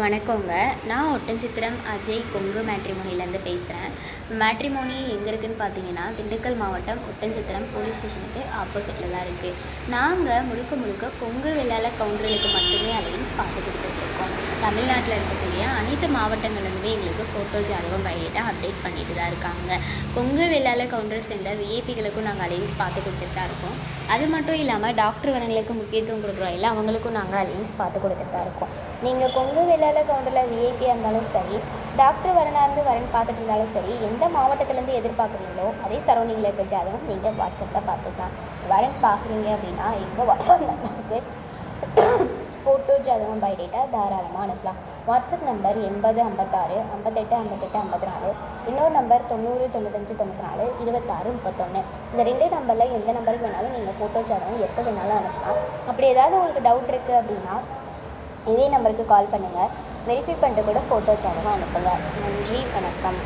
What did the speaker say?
வணக்கங்க. நான் ஒட்டஞ்சித்திரம் அஜய் கொங்கு மேட்ரிமோனிலேருந்து பேசுகிறேன் மேட்ரிமோனி எங்கே இருக்குதுன்னு பார்த்தீங்கன்னா திண்டுக்கல் மாவட்டம் ஒட்டஞ்சித்திரம் போலீஸ் ஸ்டேஷனுக்கு ஆப்போசிட்டில் தான் இருக்குது நாங்கள் முழுக்க முழுக்க கொங்கு வெள்ளால கவுண்டர்களுக்கு மட்டுமே அலைன்ஸ் பார்த்து கொடுத்துட்ருக்கோம் தமிழ்நாட்டில் இருக்கக்கூடிய அனைத்து மாவட்டங்கள்லேருந்துமே எங்களுக்கு ஃபோட்டோ ஜாதகம் பயோடேட்டா அப்டேட் பண்ணிட்டு தான் இருக்காங்க. கொங்கு வெள்ளாள கவுண்டர் சேர்ந்த விஐபிகளுக்கும் நாங்கள் அலைன்ஸ் பார்த்து கொடுத்துட்டு தான் இருக்கோம். அது மட்டும் இல்லாமல் டாக்டர் வரங்களுக்கு முக்கியத்துவம் கொடுக்குறோம் இல்லை அவங்களுக்கும் நாங்கள் அலைன்ஸ் பார்த்து கொடுத்துட்டு தான் இருக்கோம். நீங்கள் கொங்கு வெள்ளாள கவுண்டரில் விஐபியாக இருந்தாலும் சரி டாக்டர் வரனா இருந்து வரன் பார்த்துட்டு இருந்தாலும் சரி எந்த மாவட்டத்துலேருந்து எதிர்பார்க்குறீங்களோ அதே சரௌண்டிங்கில் இருக்க ஜாதகம் நீங்கள் வாட்ஸ்அப்பில் பார்த்துக்கலாம். வரன் பார்க்குறீங்க அப்படின்னா எங்கள் வாட்ஸ்அப் நம்பருக்கு ஃபோட்டோ ஜாதகம் பை டேட்டா தாராளமாக அனுப்பலாம். வாட்ஸ்அப் நம்பர் எண்பது ஐம்பத்தாறு ஐம்பத்தெட்டு ஐம்பத்தெட்டு ஐம்பத்தி நாலு இன்னொரு நம்பர் தொண்ணூறு தொண்ணூத்தஞ்சு தொண்ணூற்றி நாலு இருபத்தாறு முப்பத்தொன்று இந்த ரெண்டே நம்பரில் எந்த நம்பருக்கு வேணாலும் நீங்கள் ஃபோட்டோ ஜாதகம் எப்போ வேணாலும் அனுப்பலாம். அப்படி ஏதாவது உங்களுக்கு டவுட் இருக்குது அப்படின்னா இதே நம்பருக்கு கால் பண்ணுங்கள் வெரிஃபை பண்ணிட்டு கூட ஃபோட்டோ ஜாதகம் அனுப்புங்க. நன்றி வணக்கம்.